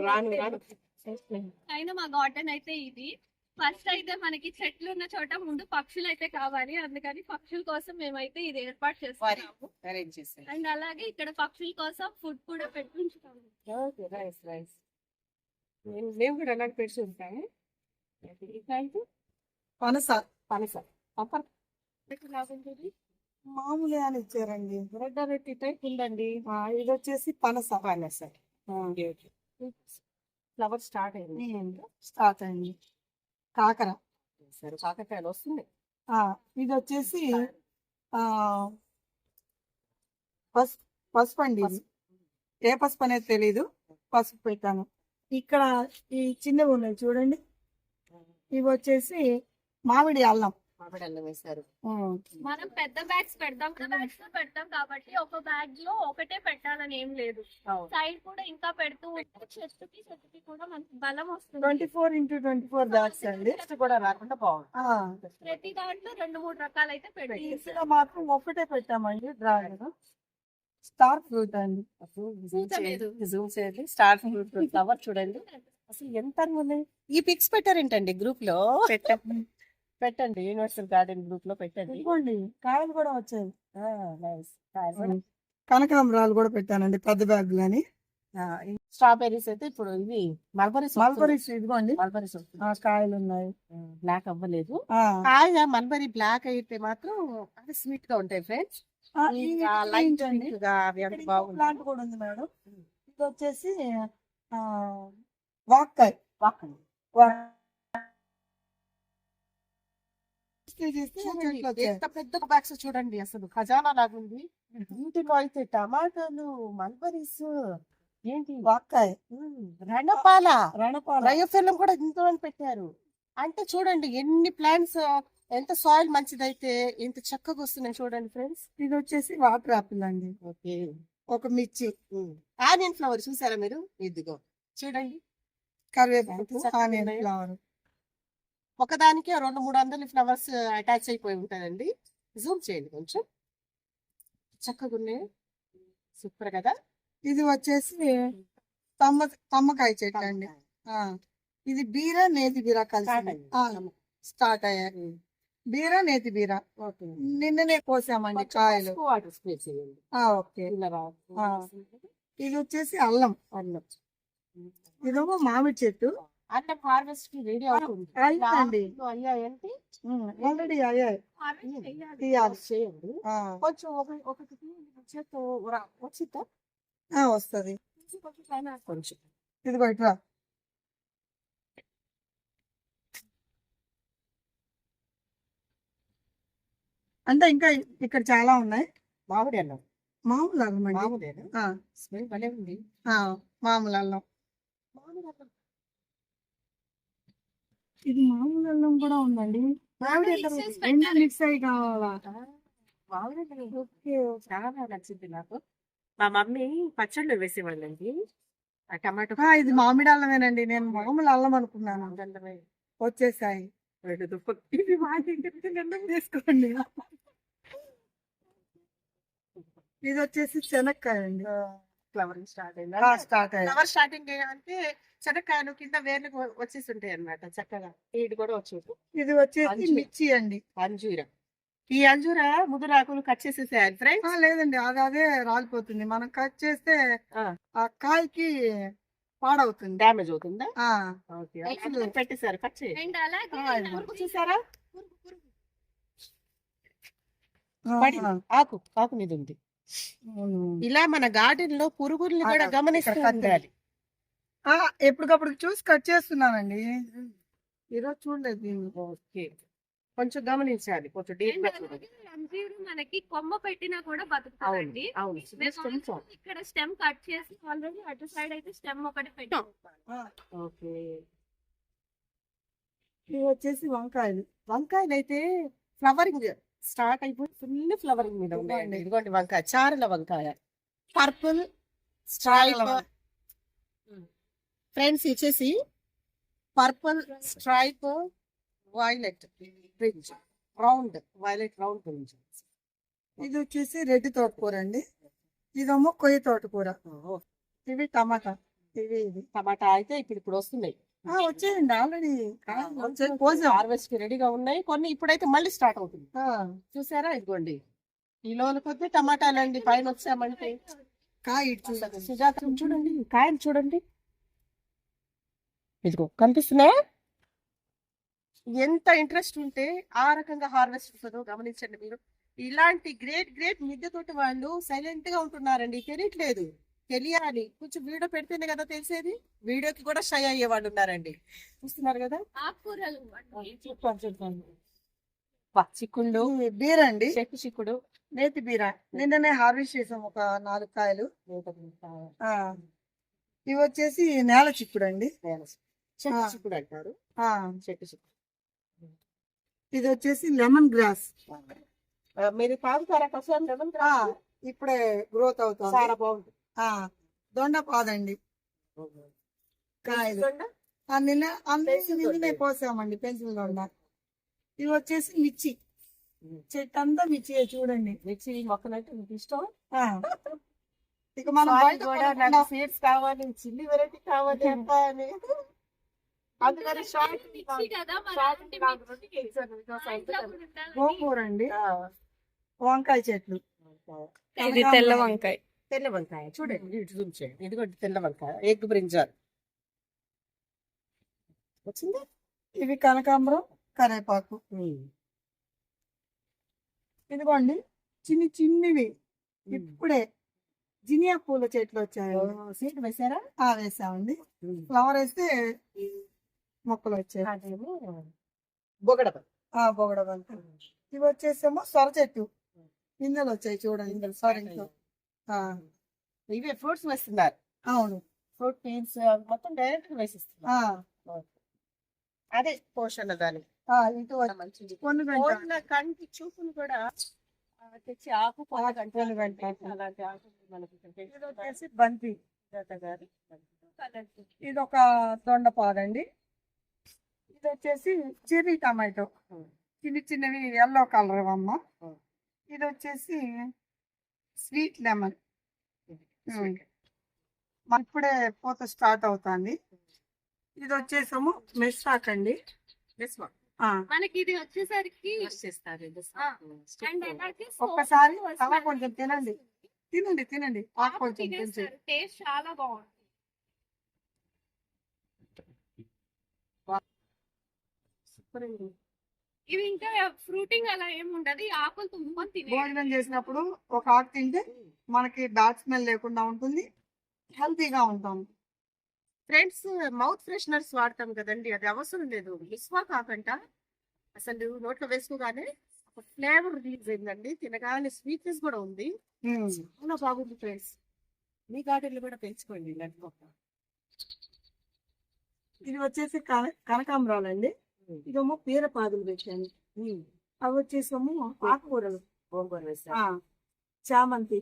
రాను రాను అయినా మా గార్డెన్ అయితే ఇది. ఫస్ట్ అయితే మనకి చెట్లు ఉన్న చోట ముందు పక్షులు అయితే కావాలి. అందుకని పక్షుల కోసం మేమైతే ఇది ఏర్పాటు చేస్తున్నాము అరేంజ్ చేసాను అండ్ అలాగే ఇక్కడ పక్షుల కోసం ఫుడ్ కూడా పెట్టుంచుతాము ఓకే రైస్ రైస్. మేము కూడా అలాగే పెట్టి ఉంటాము. పనస. పనస. పప్పర్. లాగుంటుంది. మామూలు అని ఇచ్చారండి. రెడ్ రెట్టి టైప్ ఉందండి. ఆ, ఇది వచ్చేసి పనస. పనస. Okay okay. ఫ్లవర్ స్టార్ట్ అయింది. స్టార్ట్ అయింది. కాకర. సరే కాకరకాయలు వస్తుంది. ఆ, ఇది వచ్చేసి ఆ పసుపు పసుపు అండి. ఏ పసుపు అనేది తెలీదు. పసుపు పెట్టాను. ఇక్కడ ఈ చిన్నవి ఉన్నాయి చూడండి. ఇవి వచ్చేసి మామిడి అల్లం. మామిడి అల్లం వేశారు. ఉమ్. మనం పెద్ద బ్యాగ్స్ పెడతాం బ్యాగ్స్లో పెడతాం కాబట్టి ఒక బ్యాగ్లో ఒకటే పెట్టాలని ఏం లేదు. సైడ్ కూడా ఇంకా పెడుతూ ఉంటే చెట్టుకి చెట్టుకి కూడా మనకి బలం వస్తుంది. Twenty four into twenty four bags అండి కూడా రాకుండా బాగుంది ప్రతి దాంట్లో రెండు మూడు రకాలు అయితే పెట్టి మాత్రం ఒకటే పెట్టామండి డ్రాగన్. స్టార్ ఫ్రూట్ అండి. జూమ్ చేయండి స్టార్ ఫ్రూట్ ఫ్లవర్ చూడండి. అసలు ఎంత ఈ పిక్స్ పెట్టారేంటండి గ్రూప్లో? పెట్టండి యూనివర్సల్ గార్డెన్ గ్రూప్లో పెట్టండి. ఇదిగోండి కాయలు కూడా వచ్చాయి. నైస్ కనకాంబరాలు కూడా పెట్టానండి పెద్ద బ్యాగ్ అని స్ట్రాబెర్రీస్ అయితే ఇప్పుడు ఇవి మల్బరీస్ మల్బరీస్ ఇదిగోండి. మల్బరీస్ ఆ కాయలు ఉన్నాయి బ్లాక్ అవ్వలేదు. ఆ, కాయ మల్బరీ బ్లాక్ అయితే మాత్రం అది స్వీట్గా ఉంటాయి ఫ్రెండ్స్ ఆ, ఈ లైట్ ప్లాంట్ కూడా ఉంది మేడం. ఇది వచ్చేసి ఆ వాక్కాయ. చేస్తే. ఎంత పెద్ద బ్యాగ్స్ చూడండి అసలు. ఖజానా లాగుంది. ఇంటిలో అయితే టమాటాలు మల్బరీస్ ఏంటి? వాక్కాయ రణపాల. రణపాల. రయోఫిల్లం కూడా ఇంట్లో పెట్టారు. అంటే చూడండి ఎన్ని ప్లాంట్స్ ఎంత సాయిల్ మంచిదైతే ఎంత చక్కగా వస్తున్నాయి చూడండి ఫ్రెండ్స్ ఇది వచ్చేసి వాటర్ యాపిల్ అండి. ఓకే. ఒక మిర్చి. ఆనియన్ ఫ్లవర్ చూసారా మీరు? ఇదిగో. చూడండి. కరివేపాకు ఆనియన్. ఫ్లవర్ ఒకదానికి రెండు మూడు వందల ఫ్లవర్స్ అటాచ్ అయిపోయి ఉంటాయండి. జూమ్ చేయండి కొంచెం. చక్కగా ఉన్నాయి. సూపర్ కదా. ఇది వచ్చేసి తమ్మ తమ్మకాయ చెట్టు అండి. ఇది బీర నేతి బీర కలిసి. స్టార్ట్ అయ్యాయి. బీర నేతి బీర. ఓకే. నిన్ననే కోసామండి కాయలు. ఓకే. ఇది వచ్చేసి అల్లం. అన్నం ఇదేమో మామిడి చెట్టు. అన్నం హార్వెస్ట్కి రెడీ అవుతుంది. అయ్యాయంటే ఆల్రెడీ అయ్యాయి. చేయండి. కొంచెం ఒక ఒకటి చేత్తో వచ్చిద్దా? వస్తది. కొంచెం ఇది ఇట్రా అంటే ఇంకా ఇక్కడ చాలా ఉన్నాయి? మామిడి అన్నం. మామూలు అల్లం ఆ, స్మెల్ భలే ఉంది. ఆ, మామూలు అల్లం మామిడి అన్నం. ఇది మామూలు అల్లం కూడా ఉందండి. మామిడి రెండు. మిక్స్ అయ్యి కావాలా? ఓకే చాలా నచ్చింది నాకు. మా మమ్మీ పచ్చళ్ళు వేసేవాళ్ళండి. ఆ టమాటో ఇది మామిడి అల్లమేనండి. నేను మామూలు అల్లం అనుకున్నాను. వచ్చేసాయి. తీసుకోండి. ఇది వచ్చేసి శనక్కాయ అండి. ఫ్లవరింగ్ స్టార్ట్ అయింది? స్టార్ట్ అయ్యాయి ఫ్లవర్ స్టార్టింగ్ అంటే చెనక్కాయలు కింద వేర్లు వచ్చేసి ఉంటాయి అన్నమాట చక్కగా. ఈడు కూడా వచ్చేది ఇది వచ్చేసి. మిర్చి అండి. అంజూర. ఈ అంజూర ముదురాకులు కట్ చేసేసేయాలి ఆ, ఫ్రెండ్స్ లేదండి అది అదే రాలిపోతుంది. మనం కట్ చేస్తే ఆ. కాయకి పాడవుతుంది. డ్యామేజ్ అవుతుందా? ఆ. Okay Excellent. పెట్టేశారు కట్ చూసారా. ఆకు ఆకు మీద ఉంది. ఇలా మన గార్డెన్లో పురుగుల్ని కూడా గమనిస్తూ. ఉండాలి. ఎప్పటికప్పుడు చూసి కట్ చేస్తున్నానండి. ఈరోజు చూడలేదు దీన్ని. ఓకే. కొంచెం గమనించాలి. కొంచెం డీప్గా మనకి కొమ్మ పెట్టినా కూడా బతుకుతాయండి అవును ఇక్కడ స్టెమ్ కట్ చేసి ఆల్రెడీ అటు సైడ్ అయితే స్టెమ్ ఒకటి పెట్టాం. ఆ, ఓకే. ఇవి వచ్చేసి వంకాయలు. వంకాయలు అయితే ఫ్లవరింగ్ స్టార్ట్ అయిపోయి ఫుల్ ఫ్లవరింగ్ మీద ఉన్నాయండి. ఇదిగోండి వంకాయ. చారుల వంకాయ. పర్పుల్ స్ట్రైప్ ఫ్రెండ్స్ ఇచ్చేసి purple stripe violet brinjal round violet round brinjal ఇది వచ్చేసి రెడ్డి తోటకూర అండి. ఇదేమో కొయ్య తోటకూర. ఇవి టమాటా. ఇవి ఇవి. టమాటా అయితే ఇప్పుడు ఇప్పుడు వస్తున్నాయి. వచ్చేయండి ఆల్రెడీ. కోసాం హార్వెస్ట్కి రెడీగా ఉన్నాయి. కొన్ని ఇప్పుడైతే మళ్ళీ స్టార్ట్ అవుతుంది. చూసారా ఇదిగోండి. కిలోల కొద్ది టమాటాలండి. పైన వచ్చామంటే. కాయ చూడండి. సుజాత చూడండి. ఈ కాయలు చూడండి. ఇదిగో కనిపిస్తున్నాయా ఎంత ఇంట్రెస్ట్ ఉంటే ఆ రకంగా హార్వెస్ట్ ఉంటుందో గమనించండి మీరు. ఇలాంటి గ్రేట్ గ్రేట్ మిద్దె తోటి వాళ్ళు సైలెంట్గా ఉంటున్నారండి. తెలియట్లేదు. తెలియాలి. కొంచెం వీడియో పెడితేనే కదా తెలిసేది. వీడియోకి కూడా షై అయ్యే వాళ్ళు ఉన్నారండి. చూస్తున్నారు కదా? చిక్కుళ్ళు. బీర అండి చెట్టు చిక్కుడు. నేతి బీర. నిన్ననే హార్వెస్ట్ చేసాం ఒక నాలుగు కాయలు. ఆ, ఇవి వచ్చేసి నేల చిక్కుడు అండి చెట్టు. చిక్కుడు అంటారు ఆ, చెట్టు చిక్కుడు ఇది వచ్చేసి లెమన్ గ్రాస్. మీరు తాగుతారా కోసం లెమన్ ఆ, ఇప్పుడే గ్రోత్ అవుతుంది. చాలా బాగుంది. ఆ, దొండ పాదండి. కాయలు. నిన్న అన్ని పెన్సిల్ నిన్ననే దొండ. కోసామండి పెన్సిల్ దొండ. ఇవి వచ్చేసి మిర్చి. చెట్టు అంతా మిర్చి చూడండి. మిర్చి మొక్కలు అంటే మీకు ఇష్టం? ఇక మనం బయట కూడా నాకు సీడ్స్ కావాలి చిల్లి వెరైటీ కావాలి అంట అని. అందుకని షార్ట్ షార్ట్ గోంగూర అండి. వంకాయ చెట్లు. ఇది తెల్ల వంకాయ. తెల్ల వంకాయ. చూడండి ఇటు జూమ్ చేయండి. ఇదిగోండి తెల్ల వంకాయ. Egg brinjal. వచ్చిందా? ఇవి కనకాంబరం కరేపాకు. ఇదిగోండి చిన్ని చిన్నివి. ఇప్పుడే జినియా పూల చెట్లు వచ్చాయి. సీడ్ వేసారా? ఆ వేసామండి. ఫ్లవర్ వేస్తే మొక్కలు వచ్చాయి అదేమో. బొగడప ఆ బొగడ బంక ఇవి వచ్చేసేమో సొర చెట్టు. పిందెలు వచ్చాయి చూడండి సొరంతో ఆ, ఇవే ఫ్రూట్స్ వేస్తున్నారు. అవును. ఫ్రూట్ బీన్స్ మొత్తం డైరెక్ట్ వేసిస్తున్నారు. ఆ, అదే పోషణ దానికి ఆ, ఇటు వచ్చి మంచిది. కంటి చూపును కూడా తెచ్చి ఆకు పొల గంట పొల గంట. అలాంటి ఆకు మనకి బంతి. ఇది ఒక దొండపాదండి. వచ్చేసి చెర్రీ టమాటో. చిన్న చిన్నవి ఎల్లో కలర్ అమ్మ. ఇది వచ్చేసి స్వీట్ లెమన్. ఇప్పుడే పూత స్టార్ట్ అవుతుంది. ఇది వచ్చేసాము మెస్టాక్ అండి. మనకి ఇది వచ్చేసరికి ఒక్కసారి అలా కొంచెం తినండి. తినండి తినండి. కొంచెం టేస్ట్ చాలా బాగుంది Super ఉంది. ఇవి ఇంకా ఫ్రూటింగ్ అలా ఏమి ఉండదు. ఆకులు తుమ్ముకొని తినే భోజనం చేసినప్పుడు ఒక ఆకు తింటే మనకి బ్యాడ్ స్మెల్ లేకుండా ఉంటుంది. హెల్తీగా ఉంటాం. ఫ్రెండ్స్ మౌత్ ఫ్రెషనర్స్ వాడతాం కదండి. అది అవసరం లేదు. మిస్వా కాకంట. అసలు నోట్లో వేసుకోగానే ఒక ఫ్లేవర్ రిలీజ్ అయిందండి. తినగానే స్వీట్నెస్ కూడా ఉంది. చాలా బాగుంది ఫ్రెండ్స్. మీ గార్డెన్లో కూడా పెంచుకోండి. ఇలాంటి ఇది వచ్చేసి కన కనకాంబరాలు అండి ఇదేమో పీరపాదులు పెట్టాను. అవి వచ్చేసేమో ఆకుకూరలు. చామంతి.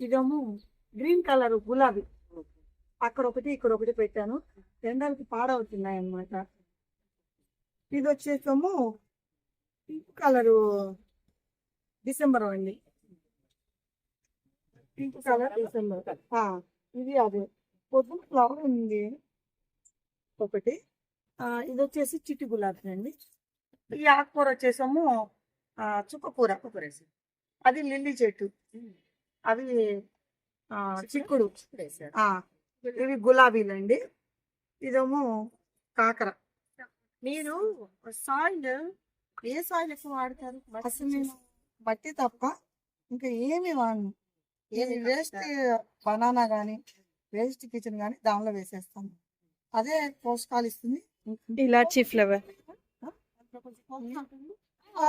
ఇదేమో గ్రీన్ కలర్ గులాబీ. అక్కడ ఒకటి ఇక్కడ ఒకటి పెట్టాను. ఎండలకి పాడవుతున్నాయి అన్నమాట ఇది వచ్చేసేమో పింక్ కలరు డిసెంబర్ అండి. Pink colour. డిసెంబర్ ఇది అదే. పొద్దున ఫ్లవర్ ఉంది. ఒకటి. ఇది వచ్చేసి చిట్టి గులాబీ అండి ఈ ఆకుకూర వచ్చేసేమో చుక్కకూర అది లిల్లీ చెట్టు. అవి చిక్కుడు? ఇవి గులాబీలండి. ఇదేమో కాకర. మీరు సాయిల్ ఏ సాయిల్ ఎక్కువ వాడతారు? అసలు నేను మట్టి తప్ప ఇంకా ఏమి వాడను. వేస్ట్ బనానా గానీ వేస్ట్ కిచెన్ గానీ దానిలో వేసేస్తాను. అదే పోషకాలు ఇస్తుంది. ఇలాచీ ఫ్లేవర్.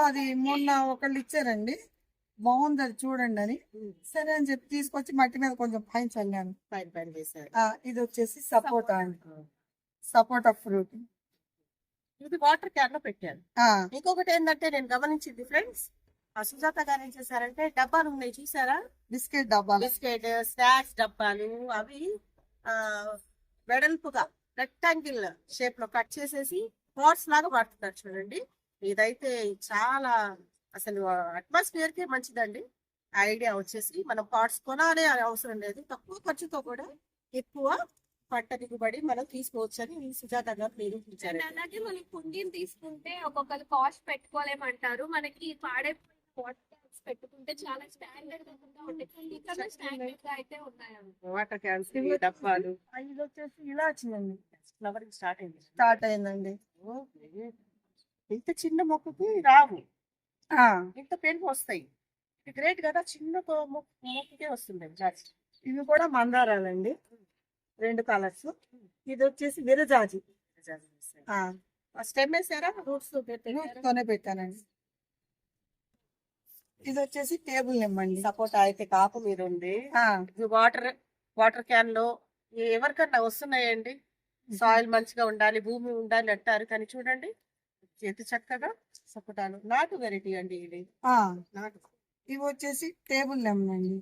అది మొన్న ఒకళ్ళు ఇచ్చారండి. బాగుంది అది చూడండి అని. సరే అని చెప్పి తీసుకొచ్చి మట్టి మీద కొంచెం పైన చల్లాను. పైన పైన ఇది వచ్చేసి సపోటా అండి. సపోటా ఫ్రూట్. ఇది వాటర్ క్యాన్లో పెట్టారు. ఇంకొకటి ఏంటంటే నేను గమనించింది ఫ్రెండ్స్ ఆ సుజాత గారు ఏం చేశారంటే డబ్బాలు ఉన్నాయి చూసారా? బిస్కెట్ డబ్బాలు. బిస్కెట్ స్నాక్స్ డబ్బాలు అవి ఆ వెడల్పుగా రెక్టాంగిల్ షేప్లో కట్ చేసేసి హోర్స్ లాగా వాడుతున్నారు చూడండి. ఇదైతే చాలా అసలు అట్మాస్ఫియర్కి మంచిదండి. ఐడియా వచ్చేసి మనం పార్ట్స్ కొనాలి అవసరం లేదు. తక్కువ ఖర్చుతో కూడా ఎక్కువ పంట దిగుబడి మనం తీసుకోవచ్చు అని సుజాత గారు నిరూపించారు అలాగే మనకి కుండీని తీసుకుంటే ఒక్కొక్కరు కాస్ట్ పెట్టుకోలేమంటారు. మనకి పాడైపోయిన వాటర్ ట్యాంక్స్ పెట్టుకుంటే చాలా స్టాండర్డ్గా ఉంటాయి. కుండీ కన్నా స్టాండర్డ్గా అయితే ఉన్నాయి వాటర్ క్యాన్స్ డబ్బాలు. ఇది వచ్చేసి ఇలాచి అండి ఫ్లవరింగ్ స్టార్ట్ అయింది. స్టార్ట్ అయిందండి. ఇంత చిన్న మొక్కకి రావు. ఆ, ఇంత పెరుగు వస్తాయి. గ్రేట్ కదా చిన్న మొక్కకే వస్తుంది జాస్తి ఇవి కూడా మందారాలండి. రెండు కలర్స్ ఇది వచ్చేసి విరజాజి. ఆ, స్టెమ్ వేసారా? రూట్స్ తోనే పెట్టానండి. ఇది వచ్చేసి టేబుల్ నిమ్మండి సపోటా అయితే కాపు మీద ఉంది ఆ, ఇది వాటర్ వాటర్ క్యాన్లో ఎవరికన్నా వస్తున్నాయండి? సాయిల్ మంచిగా ఉండాలి భూమి ఉండాలి అంటారు. కానీ చూడండి ఎంత చక్కగా సపోటాలు. నాటు వెరైటీ అండి ఇది. ఆ, నాటు. ఇవి వచ్చేసి టేబుల్ లెమన్ అండి.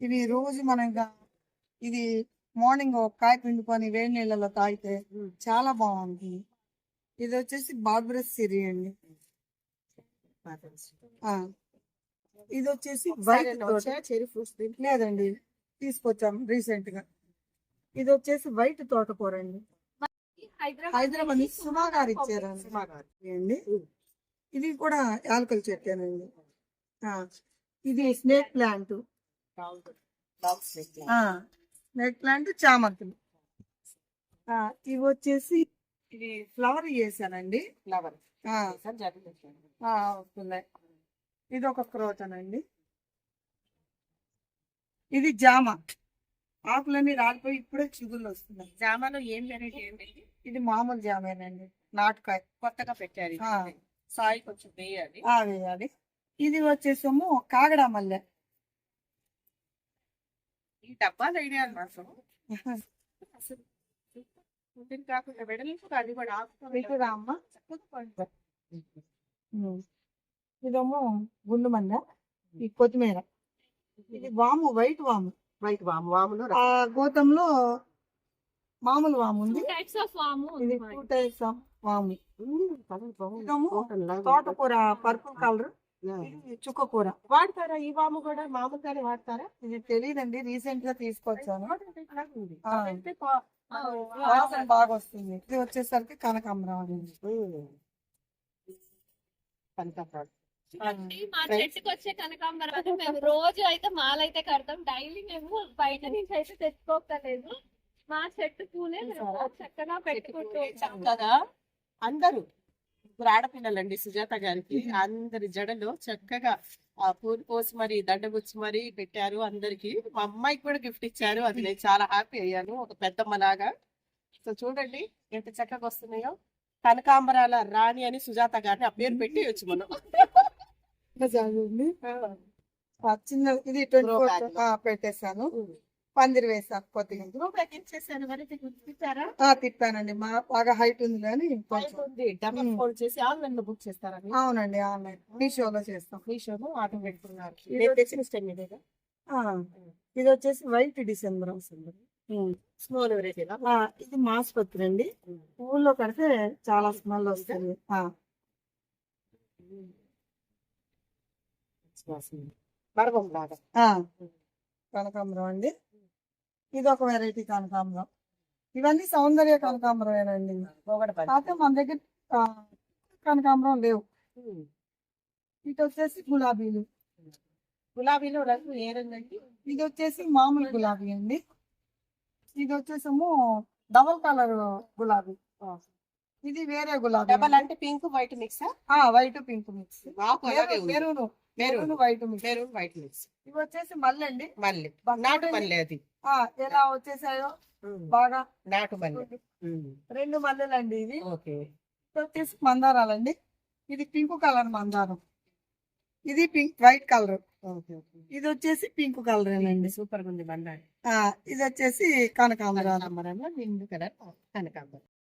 ఇవి రోజు మనం ఇది మార్నింగ్ ఒక కాయ పిండుకొని వేడి నీళ్ళలో తాగితే చాలా బాగుంటుంది. ఇది వచ్చేసి బార్బరస్ సిరి అండి. ఆ, ఇది వచ్చేసి వైట్ లేదండి తీసుకొచ్చాం రీసెంట్గా ఇది వచ్చేసి వైట్ తోటకూర అండి. హైదరాబాద్ సుమా గారు ఇచ్చారండి. అండి. ఇది కూడా యాలకల చెట్టేనండి ఇది స్నేక్ ప్లాంట్. స్నేక్ ప్లాంట్ చామంతులు ఇవి వచ్చేసి ఇది ఫ్లవర్ చేశానండి. వస్తున్నాయి. ఇది ఒక క్రోతనండి ఇది జామ. ఆకులన్నీ రాలిపోయి ఇప్పుడే చిగుళ్ళు వస్తున్నాయి జామాలో ఏం వెరైటీ అండి? ఇది మామూలు జామేనండి. నాటుకాయ. కొత్తగా పెట్టారు. సాయి కొంచెం వేయాలి. ఆ, వేయాలి. ఇది వచ్చేసేమో కాగడ మల్లె. ఈ డబ్బాలు ఐడియా మాత్రం అసలు. కాకుండా వెడల్పు అది కూడా అమ్మ. ఇదేమో గుండు మంద. ఈ కొత్తిమీర. ఇది వాము వైట్ వాము. వైట్ వాము వాములో ఆ గోతంలో మామూలు వాము ఉంది. టైప్స్ ఆఫ్ వాము ఇది ఉంది టూ టైప్స్ ఆఫ్ వాము. ఇదేమో ఇదేమో తోటకూర పర్పుల్ కలర్. ఇది చుక్కకూర. వాడతారా ఈ వాము కూడా? మామూలుగానే వాడతారా? ఇది తెలియదండి రీసెంట్గా తీసుకొచ్చాను. వాసన బాగా వస్తుంది ఇది వచ్చేసరికి కనకాంబరం అండి ఉమ్. మా చెట్టుకి వచ్చే కనకాంబరాలు మేము రోజు అయితే మాలైతే కడతాం. డైలీ మేము బయట నుంచి అయితే తెచ్చుకోకలేదు మా చెట్టు పూలే చక్కగా పెట్టుకుంటూ చక్కగా అందరూ ఆడపిల్లలండి సుజాత గారికి అందరి జడలో చక్కగా ఆ పూలు పోసి మరి దండగుచ్చి మరి పెట్టారు అందరికి. మా అమ్మాయికి కూడా గిఫ్ట్ ఇచ్చారు. అది నేను చాలా హ్యాపీ అయ్యాను. ఒక పెద్దమ్మ లాగా సో చూడండి ఎంత చక్కగా వస్తున్నాయో. కనకాంబరాల రాణి అని సుజాత గారిని ఆ పేరు పెట్టేయచ్చు మనం. ఇంకా చాలండి. ఆ చిన్న ఇది ట్వంటీ లో. పెట్టేశాను. పందిరి వేసాను కొద్దిగా. తిప్పానండి మా బాగా హైట్ ఉంది కానీ? అవునండి ఆన్లైన్. మీషోలో చేస్తాం. మీషోలో ఆర్డర్ పెట్టుకున్నారు ఇది వచ్చేసి వైట్ డిసెంబర్ వస్తుంది. స్మాల్ ఇది మాస్పత్రి అండి. పువ్వుల్లో కడితే చాలా స్మెల్ వస్తుంది. మరగం లాగా. ఆ, కనకాంబరం అండి. ఇది ఒక వెరైటీ కనకాంబరం. ఇవన్నీ సౌందర్య కనకాంబరమేనండి. కాకపోతే మన దగ్గర కనకాంబరం లేవు. ఇటు వచ్చేసి గులాబీలు. గులాబీలో రంగు ఏ రంగు అండి ఇది వచ్చేసి మామూలు గులాబీ అండి. ఇది వచ్చేసేమో డబల్ కలర్ గులాబీ. ఇది వేరే గులాబీ డబల్ అంటే పింక్ వైట్ మిక్స్ ఆ? వైట్ పింక్ మిక్స్ నాకు అలాగే ఉంది. Maroon maroon. White mix maroon white mix ఇవి వచ్చేసి మల్లె అండి. బాగా నాటు. మల్లె అది. ఆ, ఎలా వచ్చేసాయో బాగా నాటు మల్లె. రెండు మల్లెలు అండి ఇది ఓకే వచ్చేసి మందారాలండి. ఇది పింక్ కలర్ మందారం. ఇది పింక్ వైట్ కలర్. ఇది వచ్చేసి పింక్ కలర్ అండి సూపర్గా ఉంది మన్నాడు ఇది వచ్చేసి నిండు కలర్ కనకాంబరం.